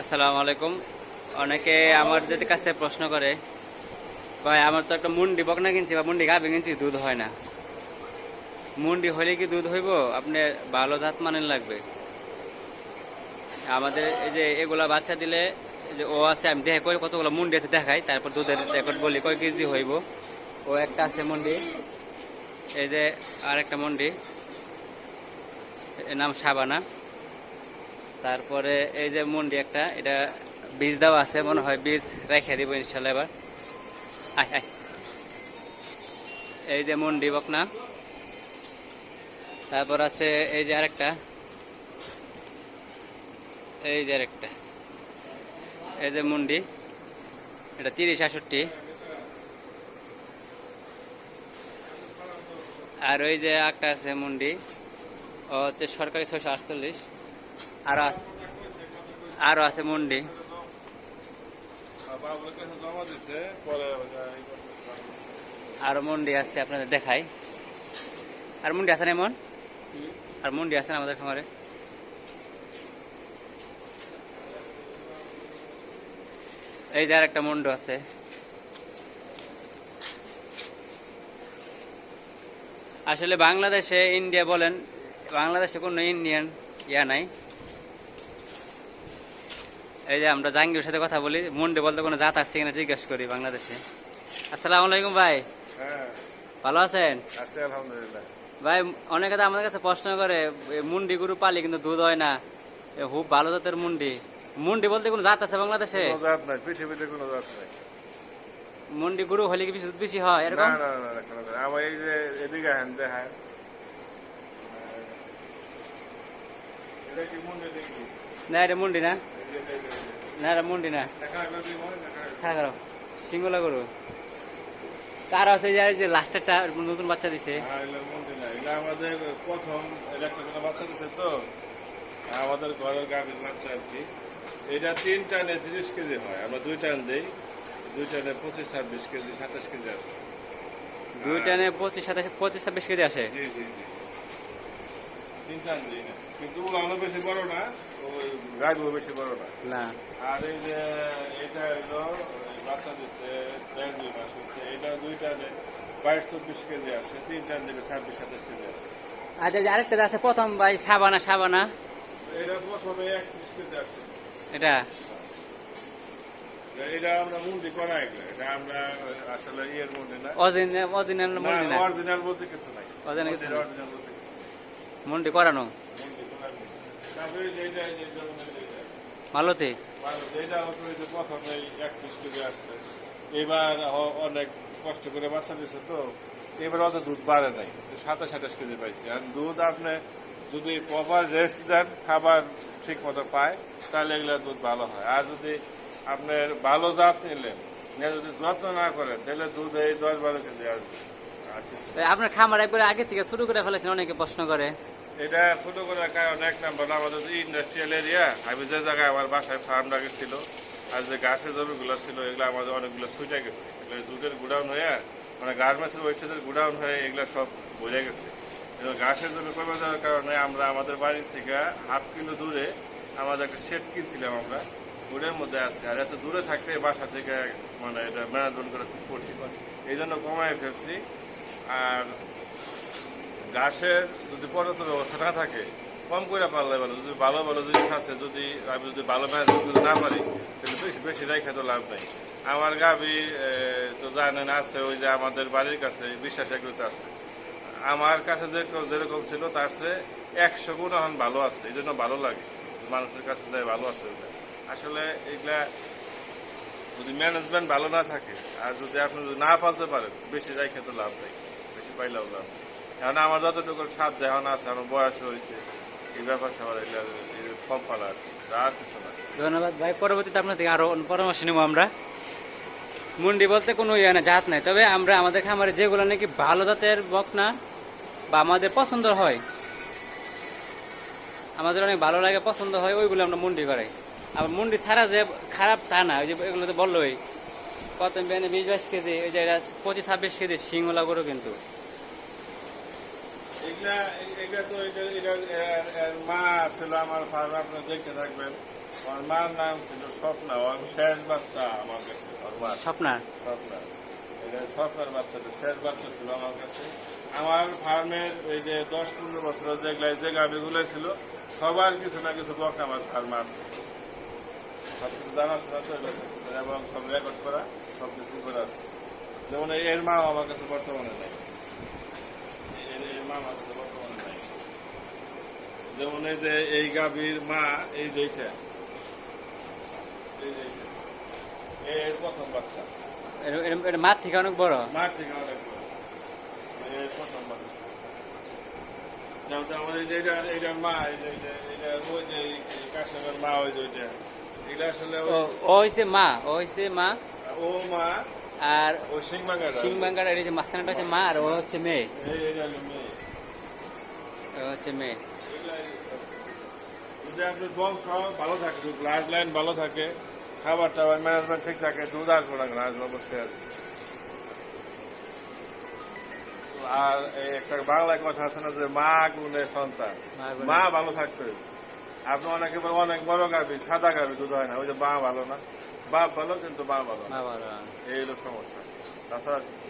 আসসালামু আলাইকুম। অনেকে আমার যদি কাছে প্রশ্ন করে, ভাই, আমার তো একটা মুন্ডি বকনা কিনছি বা মুন্ডি গাভি কিনছি, দুধ হয় না। মুন্ডি হলে কি দুধ হইব? আপনি ভালো জাত মানের লাগবে। আমাদের এই যে এগুলা বাচ্চা দিলে যে ও আছে, আমি দেখা করি কতগুলো মুন্ডি আছে দেখাই, তারপর দুধের রেকর্ড বলি, কয় কেজি হইব? ও একটা আছে মুন্ডি, এই যে আর একটা মুন্ডি, এর নাম সাবানা। তারপরে এই যে মুন্ডি একটা, এটা বীজ দেওয়া আছে, মনে হয় বীজ রেখে দিব ইনশাল্লাহ এবার। আয় আয়। এই যে মুন্ডি বকনা। তারপর আছে এই যে আরেকটা। এই যে আরেকটা। এই যে মুন্ডি। এটা তিরিশ আষট্টি আর ওই যে একটা আছে মুন্ডি। ও হচ্ছে সরকারি ছয়শো আটচল্লিশ। আরও আছে। আরও আছে মুন্ডি। আরও মুন্ডি আছে আপনাদের দেখাই। আর মুন্ডি আছে না এমন? আর মুন্ডি আছে না আমাদের খামারে? এই যে আর একটা মুন্ডু আছে। আসলে বাংলাদেশে ইন্ডিয়া বলেন বাংলাদেশে কোনো ইন্ডিয়ান ইয়া নাই। এই যে আমরা জাহাঙ্গীর সাথে কথা বলি মুন্ডে বলতে কোনো জাত আছে কিনা জিজ্ঞেস করি বাংলাদেশে। আসসালামু আলাইকুম ভাই। হ্যাঁ। ভালো আছেন? আলহামদুলিল্লাহ। ভাই অনেকে তো আমাদের কাছে প্রশ্ন করে মুন্ডি গরু পালি কিন্তু দুধ হয় না। খুব ভালো জাতের মুন্ডি। মুন্ডি বলতে কোনো জাত আছে বাংলাদেশে? জাত নাই পৃথিবীতে কোনো জাত নাই। মুন্ডি গরু হলে কি বেশি দুধ বেশি হয় এরকম? না না না, আমার এই যে এদিকে হ্যান দেখায় এটা কি না এটা মুন্ডি না। না এটা মুন্ডি না। দেখা গেলো কি দেখা গেলো? খারাপ খারাপ সিঙ্গলা তার আছে যে যে লাস্টেরটা নতুন বাচ্চা দিছে। হ্যাঁ, আমাদের প্রথম ইলেকট্রিক বাচ্চা দিছে তো। আমাদের ঘরের গাভীর বাচ্চা আর কি। এটা তিন টানে তিরিশ কেজি হয়। আমরা দুই টান দিই। দুই টানে পঁচিশ ছাব্বিশ কেজি সাতাশ কেজি আছে দুই টানে পঁচিশ সাতাশ পঁচিশ ছাব্বিশ কেজি আসে? জি জি জি। তিন টান না। কিন্তু ওগুলো বেশি বড় না ওই গাড়িও বেশি বড় না। না। আর এই যে এটা হলো বাচ্চা দিচ্ছে দেড় দুই মাস হচ্ছে এটা দুই বাইশ চব্বিশ কেজি আসে তিন টান ছাব্বিশ সাতাশ কেজি আসে। আচ্ছা আরেকটা আছে প্রথম ভাই সাবানা সাবানা। এটা প্রথমে একত্রিশ কেজি এটা? এটা আমরা মুন্ডি করা এটা আমরা আসলে ইয়ের মুন্ডি না। অরিজিনাল অরিজিনাল মুন্ডি না অরিজিনাল বলতে কিছু নাই। কিছু অরিজিনাল বলতে নাই। মুন্ডি করানো? আসছে এবার অনেক কষ্ট করে বাচ্চা দিচ্ছে তো এবার অত দুধ বাড়ে নাই সাতাশ আঠাশ কেজি পাইছি। আর দুধ আপনি যদি প্রপার রেস্ট দেন খাবার ঠিক মতো পায় তাহলে এগুলো দুধ ভালো হয়। আর যদি আপনার ভালো জাত নিলেন যদি যত্ন না করেন তাহলে দুধ এই দশ বারো কেজি আসবে আপনার খামার একবার আগে থেকে শুরু করে ফেলেছেন অনেকে প্রশ্ন করে। এটা ছোট করার কারণ এক নম্বর, আমাদের ইন্ডাস্ট্রিয়াল এরিয়া আমি যে জায়গায় আমার বাসায় ফার্ম ছিল আর যে গাছের জমিগুলো ছিল, এগুলো আমাদের অনেকগুলো ছুটে গেছে। এগুলো দুধের গুডাউন হয়ে মানে গার্মেন্টসের ওয়েস্টেজের গুডাউন হয়ে এগুলো সব ভরে গেছে। ঘাসের জমি কমে যাওয়ার কারণে আমরা আমাদের বাড়ি থেকে হাফ কিলো দূরে আমাদের একটা শেড কিনছিলাম আমরা। ওটার মধ্যে আছে। আর এত দূরে থাকতে বাসা থেকে মানে এটা ম্যানেজমেন্ট করা খুব কঠিন। এই জন্য কমায় ফেলছি। আর ঘাসের যদি পর্যাপ্ত ব্যবস্থা না থাকে, কম করে পারলে ভালো, যদি ভালো ভালো জিনিস আছে, যদি আমি যদি ভালো ম্যানেজমেন্ট না পারি, তাহলে বেশি বেশি রেখে তো লাভ নাই। আমার গাবি তো জানেন আছে, ওই যে আমাদের বাড়ির কাছে বিশ্বাস এগুলোতে আছে। আমার কাছে যে যেরকম ছিল, তার চেয়ে একশো গুণ এখন ভালো আছে, এই জন্য ভালো লাগে। মানুষের কাছে যায় ভালো আছে আসলে এগুলা যদি ম্যানেজমেন্ট ভালো না থাকে, আর যদি আপনি না পালতে পারেন, বেশি রেখে তো লাভ নেই, বেশি পাইলেও লাভ নেই। এখন আমার যতটুকু সাত দেহন আছে, আমার বয়স হয়েছে, এই ব্যাপার সবার এগুলা এই আর কিছু না। ধন্যবাদ ভাই, পরবর্তীতে আপনার থেকে আরও পরামর্শ নেব আমরা। মুন্ডি বলতে কোনো ইয়ে না, জাত নাই, তবে আমরা আমাদের খামারে যেগুলো নাকি ভালো জাতের বকনা বা আমাদের পছন্দ হয়, আমাদের অনেক ভালো লাগে, পছন্দ হয়, ওইগুলো আমরা মুন্ডি করাই। আবার মুন্ডি ছাড়া যে খারাপ তা না, ওই যে এগুলো তো বললোই। কত বিশ বাইশ কেজি, ওই যে পঁচিশ ছাব্বিশ কেজি শিংলা গরু কিন্তু। এগুলা এগুলা তো এটা এটা মা ছিল আমার ফার্মে দেখতে থাকবেন। আমার মার নাম ছিল স্বপ্না ওর শেষ বাচ্চা আমার কাছে স্বপ্না? এটা স্বপ্নার বাচ্চাটা শেষ বাচ্চা ছিল আমার কাছে। আমার ফার্মের এই যে দশ পনেরো বছর যেগুলো যে গাভিগুলো ছিল সবার কিছু না কিছু বক আমার ফার্মে আছে। সব কিছু জানাশোনা তো এবং সব রেকর্ড করা সব কিছু করে আছে। যেমন এর মা আমার কাছে বর্তমানে নেই। বর্তমানে নাই যেমন এই যে এই গাভীর মা এই যে এইটা এই এর প্রথম বাচ্চা মাঠ থেকে অনেক বড়? মাঠ থেকে অনেক বড়। এর প্রথম বাচ্চা। যেমন তো আমার এই যে এটা এটার মা এই যে এই যে এটা ওই যে কাশেমের মা ওই যে ওইটা এটা আসলে ও ওই- মা ও হইছে মা। ও মা আর ও সিংমাঙ্গা সিং বাঙ্গার এই যে মাঝখানটা হচ্ছে মা আর ও হচ্ছে মেয়ে। ও হচ্ছে মেয়ে। যদি বংশ ভালো থাকে ব্লাড লাইন ভালো থাকে খাবার টাবার ম্যানেজমেন্ট ঠিক থাকে দুধ আসব না ঘাস অবশ্যই আসবে আর একটা বাংলা কথা আছে না যে মা গুণে সন্তান। মা ভালো থাকতে আপনি অনেকে অনেক বড় গাভি সাদা গাভি দুধ হয় না ওই যে মা ভালো না। বাপ ভালো কিন্তু মা ভালো। বড় এই হলো সমস্যা। তাছাড়া কিছু।